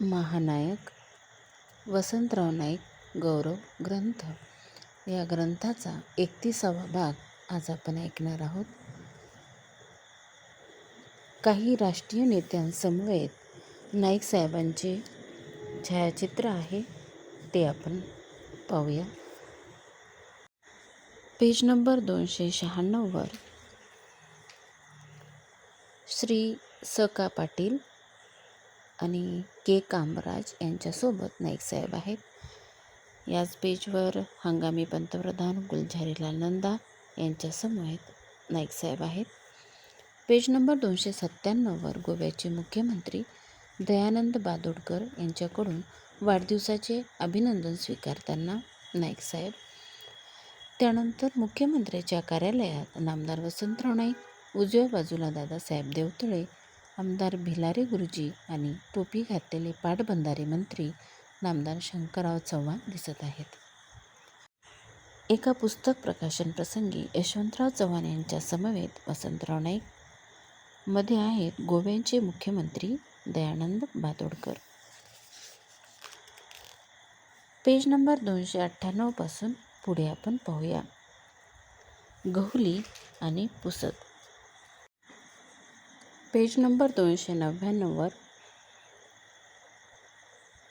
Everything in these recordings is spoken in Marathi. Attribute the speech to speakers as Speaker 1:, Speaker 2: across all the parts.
Speaker 1: महानायक वसंतराव नाईक गौरव ग्रंथ. या ग्रंथाचा एकतीसावा भाग आज आपण ऐकणार आहोत. काही राष्ट्रीय नेत्यांसमवेत नाईक साहेबांचे छायाचित्र आहे ते आपण पाहूया. पेज नंबर दोनशे शहाण्णववर श्री स का पाटील आणि के. कामराज यांच्यासोबत नाईक साहेब आहेत. याच पेजवर हंगामी पंतप्रधान गुलझारीलाल नंदा यांच्यासमवेत नाईक साहेब आहेत. पेज नंबर दोनशे सत्त्याण्णववर गोव्याचे मुख्यमंत्री दयानंद बादोडकर यांच्याकडून वाढदिवसाचे अभिनंदन स्वीकारताना नाईक साहेब. त्यानंतर मुख्यमंत्र्याच्या कार्यालयात नामदार वसंतराव नाईक उजव्या बाजूला दादासाहेब देवतळे आमदार भिलारे गुरुजी आणि टोपी घातलेले पाटबंधारे मंत्री नामदार शंकरराव चव्हाण दिसत आहेत. एका पुस्तक प्रकाशन प्रसंगी यशवंतराव चव्हाण यांच्या समवेत वसंतराव नाईक. मध्ये आहेत गोव्यांचे मुख्यमंत्री दयानंद बातोडकर. पेज नंबर दोनशे अठ्ठ्याण्णवपासून पुढे आपण पाहूया. गहुली आणि पुसत पेज नंबर दोनशे नव्याण्णववर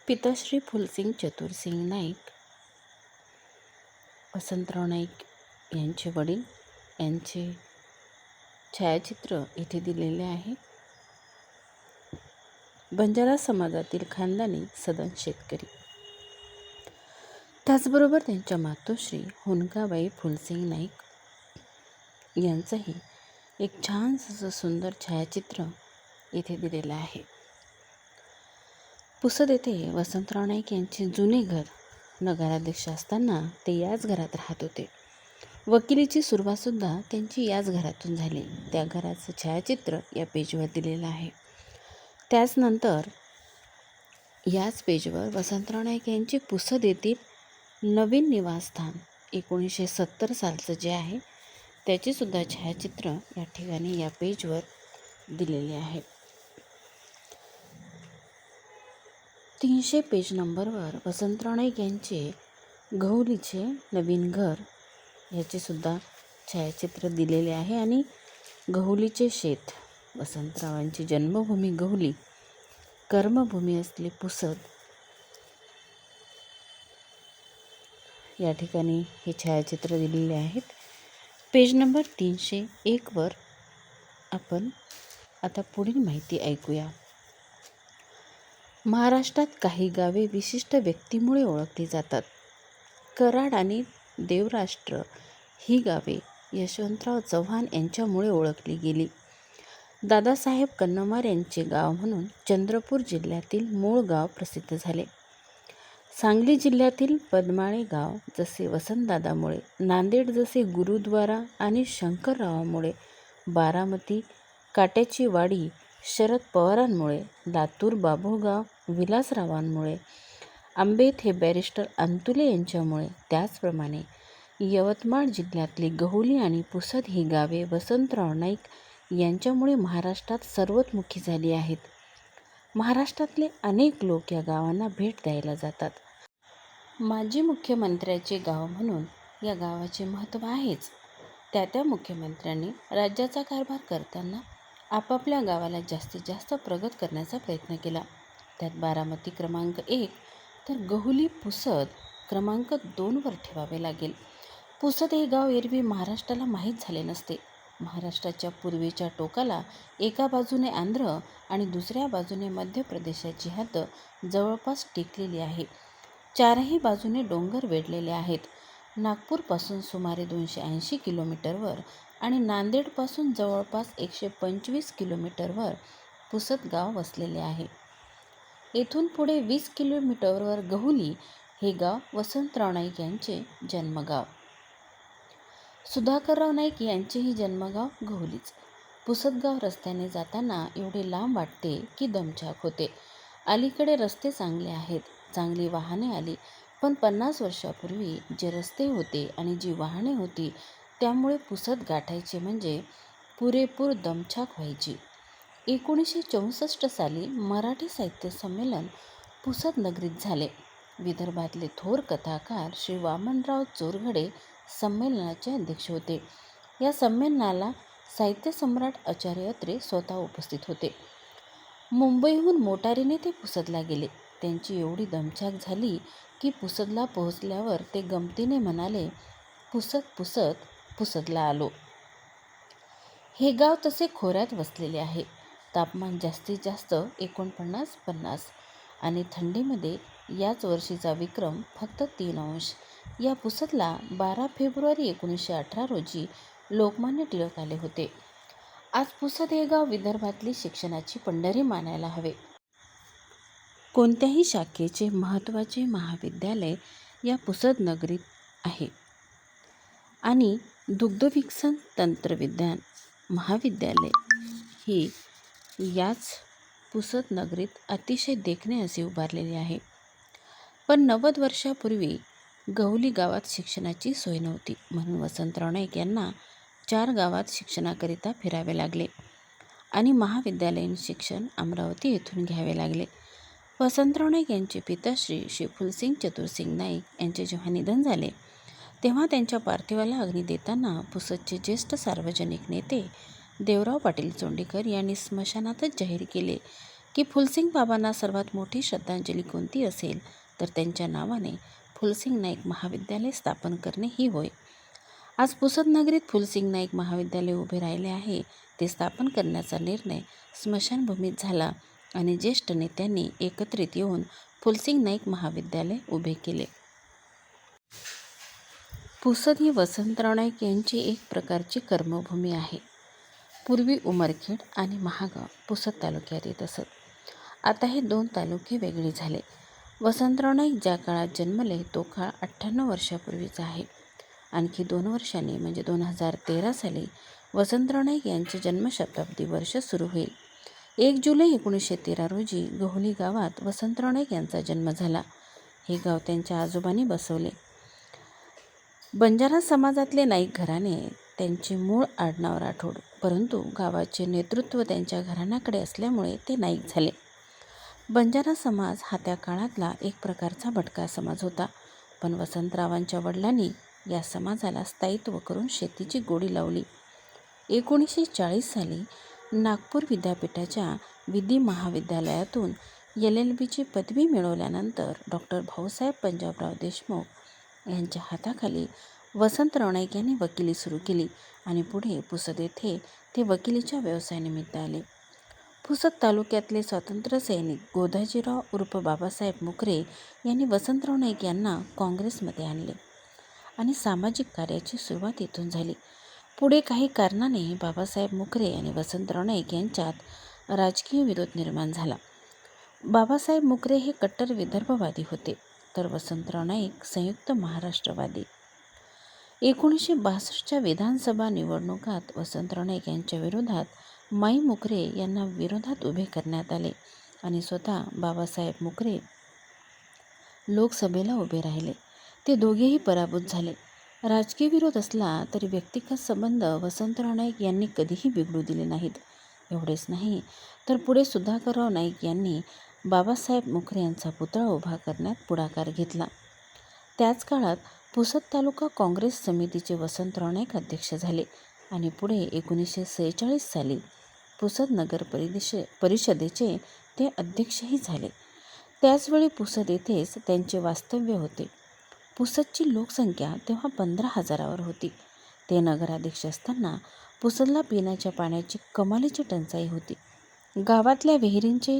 Speaker 1: पिताश्री फुलसिंग चतुरसिंग नाईक वसंतराव नाईक यांचे वडील यांचे छायाचित्र इथे दिलेले आहे. बंजारा समाजातील खानदानी सदन शेतकरी. त्याचबरोबर त्यांच्या मातोश्री हुनकाबाई फुलसिंग नाईक यांचंही एक छान असं सुंदर छायाचित्र इथे दिलेलं आहे. पुसद येथे वसंतराव नाईक यांचे जुने घर नगराध्यक्ष असताना ते याच घरात राहत होते. वकिलीची सुरुवातसुद्धा त्यांची याच घरातून झाली. त्या घराचं छायाचित्र या पेजवर दिलेलं आहे. त्याचनंतर याच पेजवर वसंतराव नाईक यांचे पुसद येथील नवीन निवासस्थान एकोणीसशे सत्तर सालचं जे आहे त्याचेसुद्धा छायाचित्र या ठिकाणी या पेजवर दिलेले आहे. तीनशे पेज नंबरवर वसंतराव नाईक यांचे गहुलीचे नवीन घर याचेसुद्धा छायाचित्र दिलेले आहे आणि गहुलीचे शेत वसंतरावांची जन्मभूमी गहुली कर्मभूमी असली पुसद या ठिकाणी हे छायाचित्र दिलेले आहेत. पेज नंबर तीनशे एकवर आपण आता पुढील माहिती ऐकूया. महाराष्ट्रात काही गावे विशिष्ट व्यक्तीमुळे ओळखली जातात. कराड आणि देवराष्ट्र ही गावे यशवंतराव चव्हाण यांच्यामुळे ओळखली गेली. दादासाहेब कन्नमार यांचे गाव म्हणून चंद्रपूर जिल्ह्यातील मूळ गाव प्रसिद्ध झाले. सांगली जिल्ह्यातील पद्माळे गाव जसे वसंतदादामुळे नांदेड जसे गुरुद्वारा आणि शंकररावामुळे बारामती काट्याची वाडी शरद पवारांमुळे लातूर बाभूळगाव विलासरावांमुळे आंबेत हे बॅरिस्टर अंतुले यांच्यामुळे त्याचप्रमाणे यवतमाळ जिल्ह्यातली गहुली आणि पुसद ही गावे वसंतराव नाईक यांच्यामुळे महाराष्ट्रात सर्वतमुखी झाली आहेत. महाराष्ट्रातले अनेक लोक या गावांना भेट द्यायला जातात. माजी मुख्यमंत्र्याचे गाव म्हणून या गावाचे महत्त्व आहेच. त्या त्या मुख्यमंत्र्यांनी राज्याचा कारभार करताना आपापल्या गावाला जास्तीत जास्त प्रगत करण्याचा प्रयत्न केला. त्यात बारामती क्रमांक एक तर गहुली पुसद क्रमांक दोनवर ठेवावे लागेल. पुसद हे गाव एरवी महाराष्ट्राला माहीत झाले नसते. महाराष्ट्राच्या पूर्वेच्या टोकाला एका बाजूने आंध्र आणि दुसऱ्या बाजूने मध्य प्रदेशाची हातं जवळपास टेकलेली आहे. चारही बाजूने डोंगर वेढलेले आहेत. नागपूरपासून सुमारे दोनशे ऐंशी किलोमीटरवर आणि नांदेडपासून जवळपास एकशे पंचवीस किलोमीटरवर पुसद गाव वसलेले आहे. येथून पुढे वीस किलोमीटरवर गहुली हे गाव वसंतराव नाईक यांचे जन्मगाव. सुधाकरराव नाईक यांचेही जन्मगाव गहुलीच. पुसदगाव रस्त्याने जाताना एवढे लांब वाटते की दमछाक होते. अलीकडे रस्ते चांगले आहेत. चांगली वाहने आली. पण पन्नास वर्षापूर्वी जे रस्ते होते आणि जी वाहने होती त्यामुळे पुसत गाठायचे म्हणजे पुरेपूर दमछाक व्हायची. एकोणीसशे चौसष्ट साली मराठी साहित्य संमेलन पुसद नगरीत झाले. विदर्भातले थोर कथाकार श्री वामनराव चोरघडे संमेलनाचे अध्यक्ष होते. या संमेलनाला साहित्य सम्राट आचार्य अत्रे स्वतः उपस्थित होते. मुंबईहून मोटारीने ते पुसदला गेले. त्यांची एवढी दमछाक झाली की पुसदला पोहोचल्यावर ते गमतीने म्हणाले पुसत पुसत पुसदला आलो. हे गाव तसे खोऱ्यात वसलेले आहे. तापमान जास्तीत जास्त एकोणपन्नास पन्नास आणि थंडीमध्ये याच वर्षीचा विक्रम फक्त तीन अंश. या पुसदला बारा फेब्रुवारी एकोणीसशे अठरा रोजी लोकमान्य टिळक आले होते. आज पुसद हे गाव विदर्भातली शिक्षणाची पंढरी मानायला हवे. कोणत्याही शाखेचे महत्त्वाचे महाविद्यालय या पुसद नगरीत आहे. आणि दुग्धविकसन तंत्रविज्ञान महाविद्यालय ही याच पुसद नगरीत अतिशय देखणे असे उभारलेले आहे. पण नव्वद वर्षापूर्वी गवली गावात शिक्षणाची सोय नव्हती म्हणून वसंतराव नाईक यांना चार गावात शिक्षणाकरिता फिरावे लागले आणि महाविद्यालयीन शिक्षण अमरावती येथून घ्यावे लागले. वसंतराव नाईक यांचे पिताश्री श्री फुलसिंग चतुरसिंग नाईक यांचे जेव्हा निधन झाले तेव्हा त्यांच्या पार्थिवाला अग्नी देताना पुसदचे ज्येष्ठ सार्वजनिक नेते देवराव पाटील चोंडीकर यांनी स्मशानातच जाहीर केले की फुलसिंग बाबांना सर्वात मोठी श्रद्धांजली कोणती असेल तर त्यांच्या नावाने फुलसिंग नाईक महाविद्यालय स्थापन करणे ही होय. आज पुसद नगरीत फुलसिंग नाईक महाविद्यालय उभे राहिले आहे ते स्थापन करण्याचा निर्णय स्मशानभूमीत झाला. आणि ज्येष्ठ नेत्यांनी एकत्रित येऊन फुलसिंग नाईक महाविद्यालय उभे केले. पुसद ही वसंतराव नाईक यांची एक प्रकारची कर्मभूमी आहे. पूर्वी उमरखेड आणि महागाव पुसद तालुक्यात येत असत. आता हे दोन तालुके वेगळे झाले. वसंतराव नाईक ज्या काळात जन्मले तो काळ अठ्ठ्याण्णव वर्षापूर्वीचा आहे. आणखी दोन वर्षांनी म्हणजे दोन हजार तेरा साली वसंतराव नाईक यांचे जन्मशताब्दी वर्ष सुरू होईल. एक जुलै एकोणीसशे तेरा रोजी गहुली गावात वसंतराव नाईक यांचा जन्म झाला. हे गाव त्यांच्या आजोबांनी बसवले. बंजारा समाजातले नाईक घराणे त्यांचे मूळ आडनाव राठोड परंतु गावाचे नेतृत्व त्यांच्या घराण्याकडे असल्यामुळे ते नाईक झाले. बंजारा समाज हा त्या काळातला एक प्रकारचा भटका समाज होता पण वसंतरावांच्या वडिलांनी या समाजाला स्थायित्व करून शेतीची गोडी लावली. एकोणीसशे चाळीस साली नागपूर विद्यापीठाच्या विधी महाविद्यालयातून एल एल बीची पदवी मिळवल्यानंतर डॉक्टर भाऊसाहेब पंजाबराव देशमुख यांच्या हाताखाली वसंतराव नाईक यांनी वकिली सुरू केली आणि पुढे पुसद येथे ते वकिलीच्या व्यवसायानिमित्त आले. पुसद तालुक्यातले स्वातंत्र्य सैनिक गोधाजीराव उर्फ बाबासाहेब मुकरे यांनी वसंतराव नाईक यांना काँग्रेसमध्ये आणले आणि सामाजिक कार्याची सुरुवात इथून झाली. पुढे काही कारणाने बाबासाहेब मुकरे आणि वसंतराव नाईक यांच्यात राजकीय विरोध निर्माण झाला. बाबासाहेब मुकरे हे कट्टर विदर्भवादी होते तर वसंतराव नाईक संयुक्त महाराष्ट्रवादी. एकोणीसशे बासष्टच्या विधानसभा निवडणुकात वसंतराव नाईक यांच्या विरोधात माई मुकरे यांना विरोधात उभे करण्यात आले आणि स्वतः बाबासाहेब मुकरे लोकसभेला उभे राहिले. ते दोघेही पराभूत झाले. राजकीय विरोध असला तरी व्यक्तिगत संबंध वसंतराव नाईक यांनी कधीही बिघडू दिले नाहीत. एवढेच नाही तर पुढे सुधाकरराव नाईक यांनी बाबासाहेब मुखरे यांचा पुतळा उभा करण्यात पुढाकार घेतला. त्याच काळात पुसद तालुका काँग्रेस समितीचे वसंतराव नाईक अध्यक्ष झाले आणि पुढे एकोणीसशे सेहेचाळीस साली पुसद नगर परिदेश परिषदेचे ते अध्यक्षही झाले. त्याचवेळी पुसद येथेच त्यांचे वास्तव्य होते. पुसदची लोकसंख्या तेव्हा पंधरा हजारावर होती. ते नगराध्यक्ष असताना पुसदला पिण्याच्या पाण्याची कमालीची टंचाई होती. गावातल्या विहिरींचे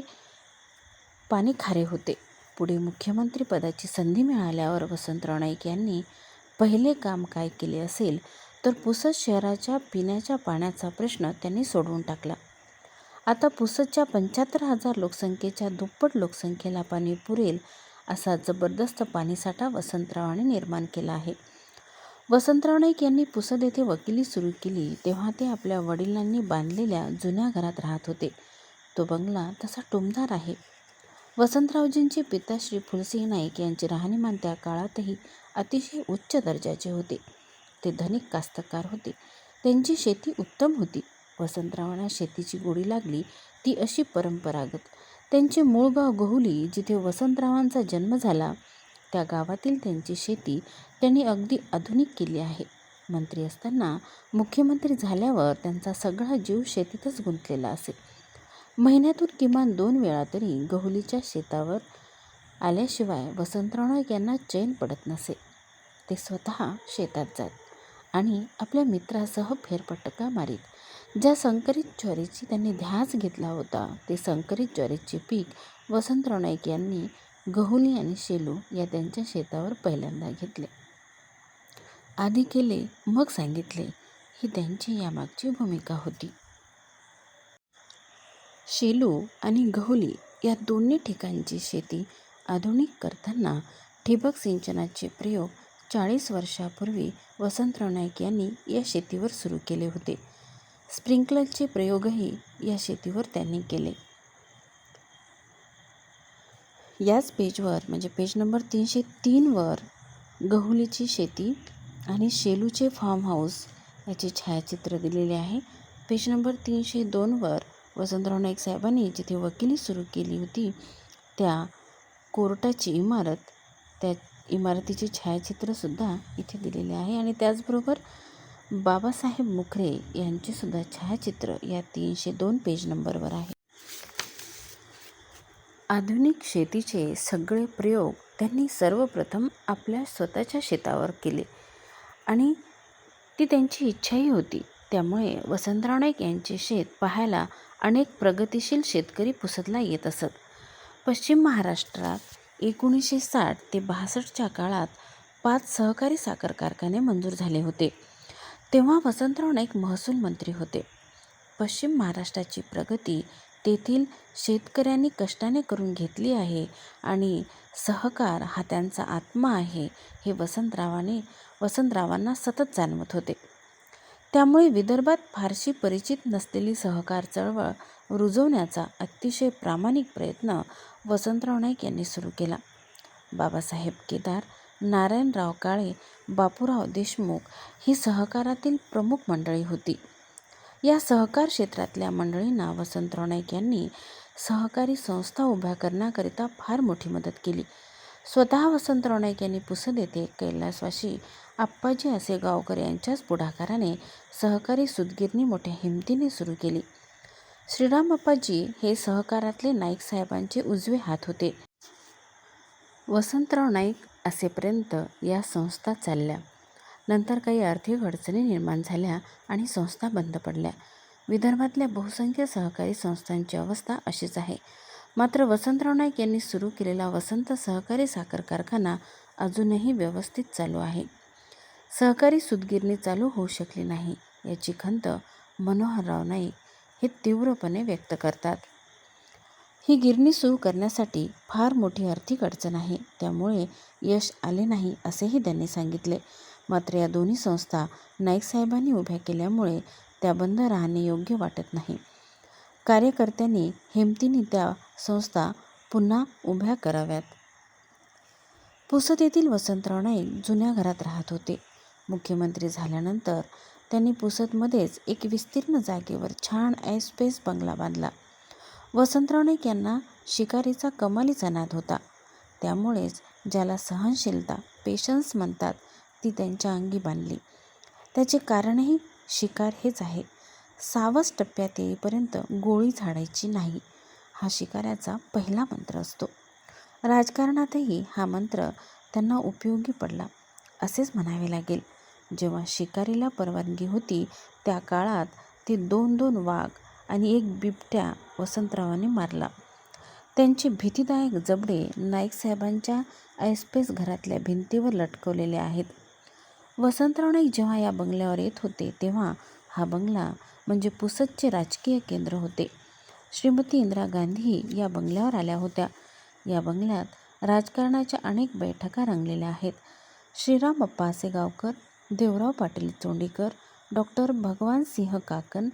Speaker 1: पाणी खारे होते. पुढे मुख्यमंत्री पदाची संधी मिळाल्यावर वसंतराव नाईक यांनी पहिले काम काय केले असेल तर पुसद शहराच्या पिण्याच्या पाण्याचा प्रश्न त्यांनी सोडवून टाकला. आता पुसदच्या पंच्याहत्तर हजार लोकसंख्येच्या दुप्पट लोकसंख्येला पाणी पुरेल असा जबरदस्त पाणीसाठा वसंतरावाने निर्माण केला आहे. वसंतराव नाईक यांनी पुसद येथे वकिली सुरू केली तेव्हा ते आपल्या वडिलांनी बांधलेल्या जुन्या घरात राहत होते. तो बंगला तसा टुमदार आहे. वसंतरावजींचे पिता श्री फुलसिंह नाईक यांचे राहणीमान त्या काळातही अतिशय उच्च दर्जाचे होते. ते धनिक कास्तकार होते. त्यांची शेती उत्तम होती. वसंतरावांना शेतीची गोडी लागली ती अशी परंपरागत त्यांचे मूळ गाव गहुली जिथे वसंतरावांचा जन्म झाला त्या गावातील त्यांची शेती त्यांनी अगदी आधुनिक केली आहे. मंत्री असताना मुख्यमंत्री झाल्यावर त्यांचा सगळा जीव शेतीतच गुंतलेला असे. महिन्यातून किमान दोन वेळा तरी गहुलीच्या शेतावर आल्याशिवाय वसंतराव नाईक यांना चैन पडत नसे. ते स्वतः शेतात जात आणि आपल्या मित्रासह फेरपटका मारीत ज्या संकरित ज्वारीची त्यांनी ध्यास घेतला होता ते संकरित ज्वारीचे पीक वसंतराव नाईक यांनी गहुली आणि शेलू या त्यांच्या शेतावर पहिल्यांदा घेतले. आधी केले मग सांगितले ही त्यांची यामागची भूमिका होती. शेलू आणि गहुली या दोन्ही ठिकाणची शेती आधुनिक करताना ठिबक सिंचनाचे प्रयोग चाळीस वर्षापूर्वी वसंतराव नाईक यांनी या शेतीवर सुरू केले होते. स्प्रिंकलरचे प्रयोगही या शेतीवर त्यांनी केले. याच पेजवर म्हणजे पेज नंबर तीनशे तीनवर गहुलीची शेती आणि शेलूचे फार्म हाऊस याचे छायाचित्र दिलेले आहे. पेज नंबर तीनशे दोनवर वसंतराव नाईक साहेबांनी जिथे वकिली सुरू केली होती त्या कोर्टाची इमारत त्या इमारतीचे छायाचित्रसुद्धा इथे दिलेले आहे. आणि त्याचबरोबर बाबासाहेब मुखरे यांचेसुद्धा छायाचित्र या तीनशे दोन पेज नंबरवर आहे. आधुनिक शेतीचे सगळे प्रयोग त्यांनी सर्वप्रथम आपल्या स्वतःच्या शेतावर केले आणि ती त्यांची इच्छाही होती. त्यामुळे वसंतराव नाईक यांचे शेत पाहायला अनेक प्रगतिशील शेतकरी पुसदला येत असत. पश्चिम महाराष्ट्रात एकोणीसशे साठ ते बासष्टच्या काळात पाच सहकारी साखर कारखाने मंजूर झाले होते. तेव्हा वसंतराव नाईक महसूल मंत्री होते. पश्चिम महाराष्ट्राची प्रगती तेथील शेतकऱ्यांनी कष्टाने करून घेतली आहे आणि सहकार हा त्यांचा आत्मा आहे हे वसंतरावाने वसंतरावांना सतत जाणवत होते. त्यामुळे विदर्भात फारशी परिचित नसलेली सहकार चळवळ रुजवण्याचा अतिशय प्रामाणिक प्रयत्न वसंतराव नाईक यांनी सुरू केला. बाबासाहेब केदार नारायणराव काळे बापूराव देशमुख ही सहकारातील प्रमुख मंडळी होती. या सहकार क्षेत्रातल्या मंडळींना वसंतराव नाईक यांनी सहकारी संस्था उभ्या करण्याकरिता फार मोठी मदत केली. स्वतः वसंतराव नाईक यांनी पुसद येथे कैलासवाशी आप्पाजी असे गावकर यांच्याच पुढाकाराने सहकारी सुदगिरणी मोठ्या हिमतीने सुरू केली. श्रीराम अप्पाजी हे सहकारातले नाईक साहेबांचे उजवे हात होते. वसंतराव नाईक असेपर्यंत या संस्था चालल्या. नंतर काही आर्थिक अडचणी निर्माण झाल्या आणि संस्था बंद पडल्या. विदर्भातल्या बहुसंख्य सहकारी संस्थांची अवस्था अशीच आहे. मात्र वसंतराव नाईक यांनी सुरू केलेला वसंत सहकारी साखर कारखाना अजूनही व्यवस्थित चालू आहे. सहकारी सुतगिरणी चालू होऊ शकली नाही याची खंत मनोहरराव नाईक हे तीव्रपणे व्यक्त करतात. ही गिरणी सुरू करण्यासाठी फार मोठी आर्थिक अडचण आहे. त्यामुळे यश आले नाही असेही त्यांनी सांगितले. मात्र या दोन्ही संस्था नाईकसाहेबांनी उभ्या केल्यामुळे त्या बंद राहणे योग्य वाटत नाही. कार्यकर्त्यांनी हिमतीने त्या संस्था पुन्हा उभ्या कराव्यात. पुसद येथील वसंतराव नाईक जुन्या घरात राहत होते. मुख्यमंत्री झाल्यानंतर त्यांनी पुसदमध्येच एक विस्तीर्ण जागेवर छान ऐसपैस बंगला बांधला. वसंतराव नाईक यांना शिकारीचा कमालीचा नाद होता. त्यामुळेच ज्याला सहनशीलता पेशन्स म्हणतात ती त्यांच्या अंगी बांधली. त्याचे कारणही शिकार हेच आहे. सावस टप्प्यात येईपर्यंत गोळी झाडायची नाही हा शिकाऱ्याचा पहिला मंत्र असतो. राजकारणातही हा मंत्र त्यांना उपयोगी पडला असेच म्हणावे लागेल. जेव्हा शिकारीला परवानगी होती त्या काळात ते दोन दोन वाघ आणि एक बिबट्या वसंतरावांनी मारला. त्यांचे भीतीदायक जबडे नाईकसाहेबांच्या ऐसपेस घरातल्या भिंतीवर लटकवलेले आहेत. वसंतराव नाईक जेव्हा या बंगल्यावर येत होते तेव्हा हा बंगला म्हणजे पुसदचे राजकीय केंद्र होते. श्रीमती इंदिरा गांधी या बंगल्यावर आल्या होत्या. या बंगल्यात राजकारणाच्या अनेक बैठका रंगलेल्या आहेत. Shriram Appa Asegaonkar Devrao Patil Chondikar doctor Bhagwan Singh काकन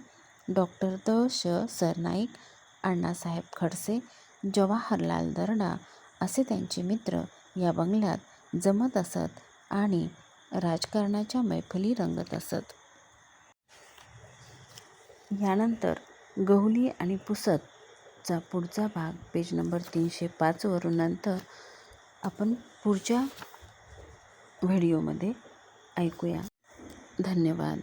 Speaker 1: doctor the श सरनाईक अण्णासाहेब खडसे जवाहरलाल दर्डा असे त्यांचे मित्र या बंगल्यात जमत असत आणि राजकारणाच्या मैफली रंगत असत. यानंतर गहुली आणि पुसतचा पुढचा भाग पेज नंबर तीनशे पाचवरून नंतर आपण पुढच्या व्हिडिओमध्ये ऐकूया. धन्यवाद.